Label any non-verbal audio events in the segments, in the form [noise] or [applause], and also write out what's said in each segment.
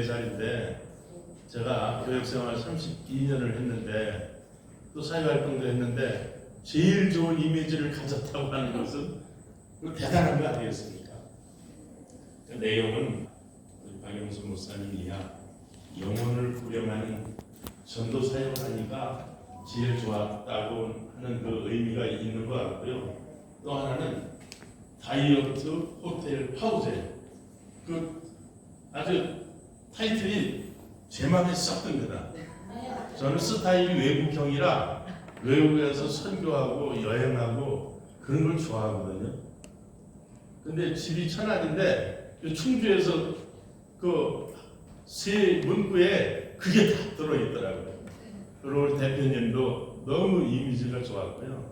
4살인데 제가 교육생활 32년을 했는데 또 사회활동도 했는데 제일 좋은 이미지를 가졌다고 하는 것은 그 대단한 거 아니겠습니까? 그 내용은 박영수 목사님이야 영혼을 후렴하는 전도 사역을 하니까 제일 좋았다고 하는 그 의미가 있는 것 같고요. 또 하나는 다이어트 호텔 파우제예요. 그 아주 타이틀이 제 마음에 싹 듭니다. 저는 스타일이 외국형이라 외국에서 선교하고 여행하고 그런 걸 좋아하거든요. 근데 집이 천안인데 그 충주에서 그새 문구에 그게 다 들어있더라고요. 그리고 대표님도 너무 이미지가 좋았고요.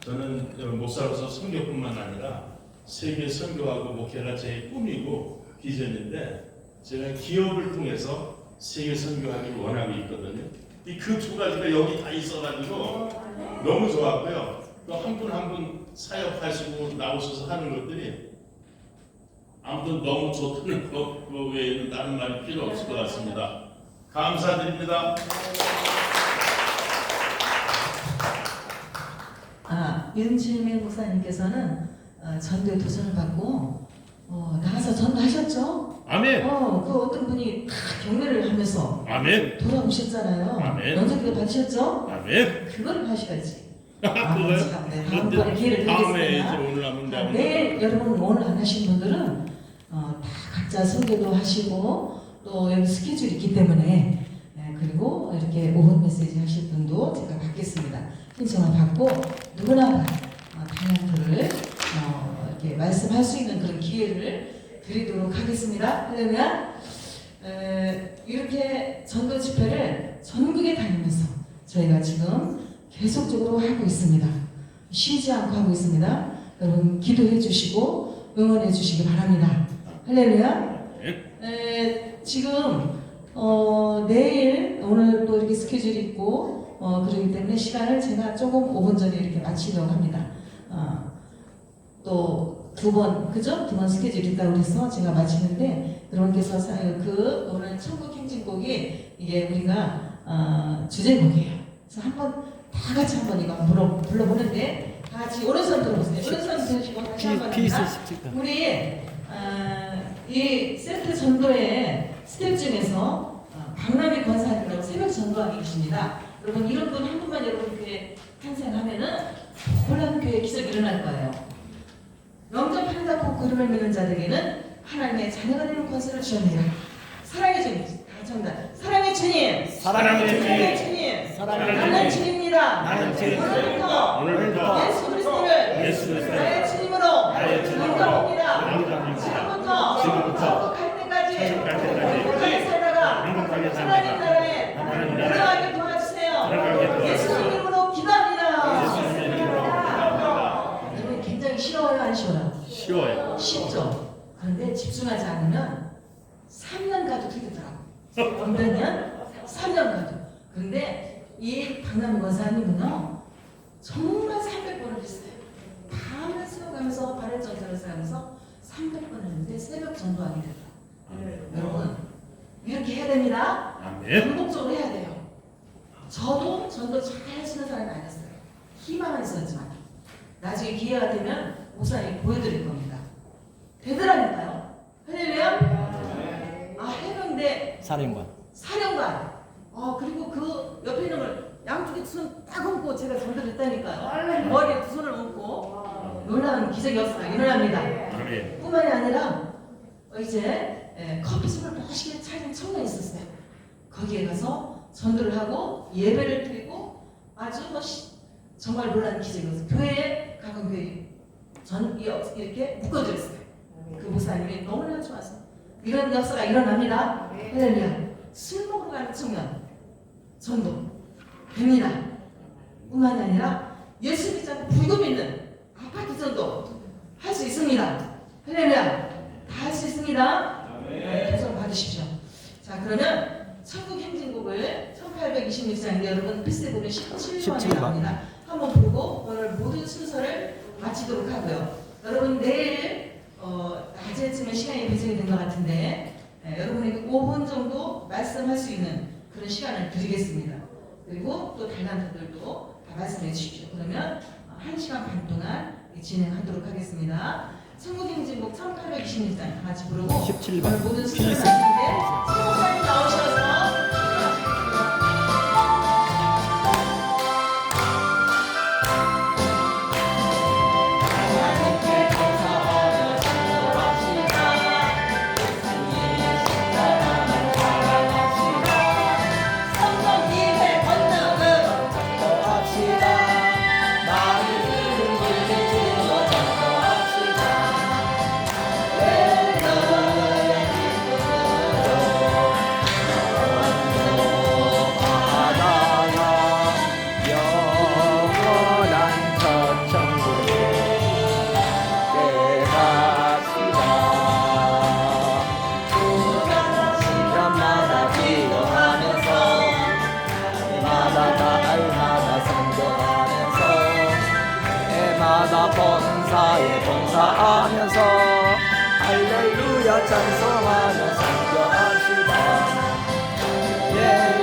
저는 목사로서 선교뿐만 아니라 세계 선교하고 목회가 제 꿈이고 비전인데 제가 기업을 통해서 세계 선교하기를 원하고 있거든요. 이 그 두 가지가 여기 다 있어가지고 너무 좋았고요. 또 한 분 한 분 사역하시고 나오셔서 하는 것들이 아무튼 너무 좋다는 [laughs] 것 그 외에는 다른 말이 필요 없을 것 같습니다. 감사드립니다. 아, 윤칠매 목사님께서는 어, 전도에 도전을 받고 어, 나가서 전도하셨죠? 아멘. 어, 그 어떤 분이 다 경례를 하면서 아멘. 돌아오셨잖아요. 아멘. 면접도 받으셨죠? 아멘. 그거를 하셔야지. [laughs] 그거요? 참, 네, 다음 번에 기회를 다음에 이제 드리겠습니다. 오늘 하면 아, 되는 내일 여러분 오늘 안 하신 분들은 어, 다 각자 설교도 하시고 또 여기 스케줄이 있기 때문에 예, 그리고 이렇게 오픈 메시지 하실 분도 제가 받겠습니다. 신청을 받고 누구나 어, 다이어트를 어, 이렇게 말씀할 수 있는 그런 기회를 드리도록 하겠습니다. 에, 이렇게 전도 집회를 전국에 다니면서 저희가 지금 계속적으로 하고 있습니다. 쉬지 않고 하고 있습니다. 여러분 기도해 주시고 응원해 주시기 바랍니다. 할렐루야. 에, 지금 어, 내일 오늘 또 이렇게 스케줄이 있고 어, 그렇기 때문에 시간을 제가 조금 5분 전에 이렇게 마치려고 합니다. 어, 또 두 번 그죠? 두 번 스케줄이 있다고 그래서 제가 마치는데 여러분께서 사- 그 오늘 천국 행진곡이 이게 우리가 어, 주제곡이에요. 그래서 한 번 다 같이 한 번 이거 불러 불러보는데 다 같이 오른손 들어보세요. 오른손 들으시고 다시 한번. 우리 아, 이 세트 전도의 스텝 중에서 아, 박남희 권사님이라고 새벽 전도하기 계십니다. 여러분 이런 분 한 분만 여러분 교회 탄생하면은 놀라운 교회 기적이 일어날 거예요. 영접한다고 그름을 믿는 자들에게는 하나님의 자녀가 되는 권세를 주옵니다. 사랑의 주님, 다 정답. 사랑의 주님, 사랑의 주님. 사랑의 주님, 나는 주님. 주님입니다. 나는 주님. 오늘부터 오늘부터 예수 그리스도를 예수 나의 주님으로 영접합니다. 지금부터 지금부터 갈 때까지 행복하게 살다가 하나님 나라에 들어가게 도와주세요. 들어가게 도와주세요. 예수 이름으로 기도합니다. 예수 이름으로 기도합니다. 여러분 굉장히 쉬워요, 안 쉬워요? 쉬워요. 쉽죠. 그런데 집중하지 않으면 3년 가도 되더라고. 어떤 년? 3년 가도. 근데 이 박남 권사님은요, 정말 300번을 했어요. 밤을 새워가면서 발을 전전을 하면서 300번을 했는데 새벽 전도하게 되더라고요. 여러분, 이렇게 해야 됩니다. 아멘. 반복적으로 해야 돼요. 저도 전도 잘 하시는 사람이 아니었어요. 희망은 있었지만 나중에 기회가 되면 목사님 보여드릴 겁니다. 되더라니까요. 할렐루야. 아 해병대 사령관. 사령관. 어 그리고 그 옆에 있는 걸 양쪽에 손딱 얹고 제가 전도를 했다니까요. 머리에 두 손을 얹고 놀라운 기적이 역사가 일어납니다. 아멘. 뿐만이 아니라 어, 이제 예, 커피숍을 멋있게 차린 청년이 있었어요. 거기에 가서 전도를 하고 예배를 드리고 아주 멋 정말 놀라운 기적이었어요. 교회에 가끔 교회 전 이- 이렇게 묶어드렸어요. 그 목사님이 너무나 좋아서 이런 역사가 일어납니다. 할렐루야. 술 먹으러 가는 청년 전도 됩니다. 뿐만이 아니라 예수 믿지 않고 불교 믿는 아파트 전도 할 수 있습니다. 할렐루야. 다 할 수 있습니다. 네, 도전 받으십시오. 자, 그러면 천국 행진곡을 1826장인데 여러분 피스에 보면 17번에 17번. 나옵니다. 한번 보고 오늘 모든 순서를 마치도록 하고요. 여러분 내일 어, 낮에쯤에 시간이 배정이 된 것 같은데 예, 여러분에게 5분 정도 말씀할 수 있는 그런 시간을 드리겠습니다. 그리고 또 달란트들도 다 말씀해 주십시오. 그러면 어, 1시간 반 동안 진행하도록 하겠습니다. 천국행진곡 1826장 다 같이 부르고 17번 오늘 모든 비스 하시는데 날마다 성경하면서 해마다 봉사에 봉사하면서 할렐루야 찬송하며 성경합시다 예.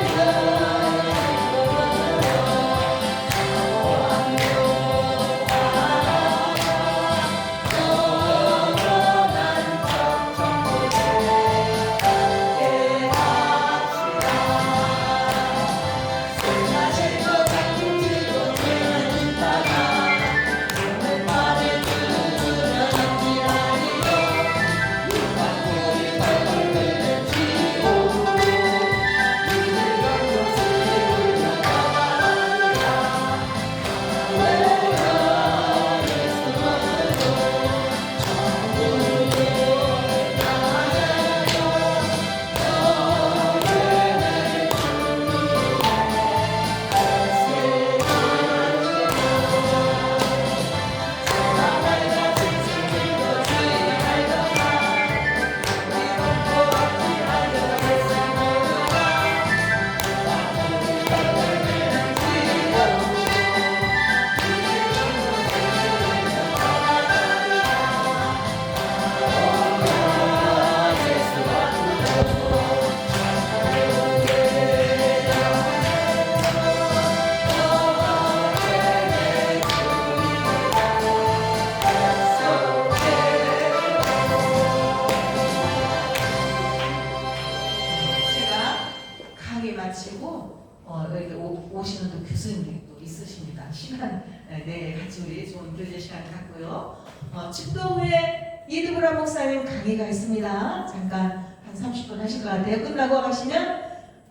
어, 여기 오, 오시는 또 교수님이 또 있으십니다. 시간 네, 내일 같이 우리 좋은 교제 시간 갖고요. 어, 축도 후에 이드브라 목사님 강의가 있습니다. 잠깐 한 30분 하실 것 같아요. 끝나고 가시면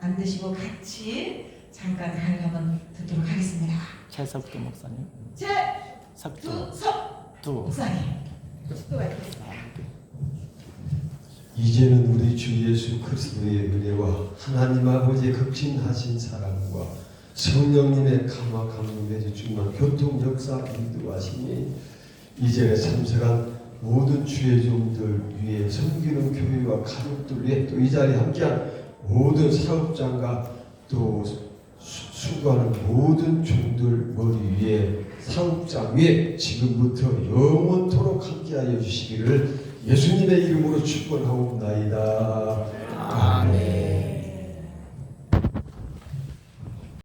안 드시고 같이 잠깐 강의 한번 듣도록 하겠습니다. 최석두 목사님 제 석두 두석 두 목사님 축도가 있겠습니다. 이제는 우리 주 예수 그리스도의 은혜와 하나님 아버지의 극진하신 사랑과 성령님의 감화 감동의 중만 교통 역사 인도하시니 이전에 참석한 모든 주의 종들 위해 섬기는 교회와 가족들 위해 또이 자리에 함께한 모든 사업장과 또 수- 수고하는 모든 종들 머리 위에 사업장 위에 지금부터 영원토록 함께하여 주시기를 예수님의 이름으로 축원하옵나이다. 아멘.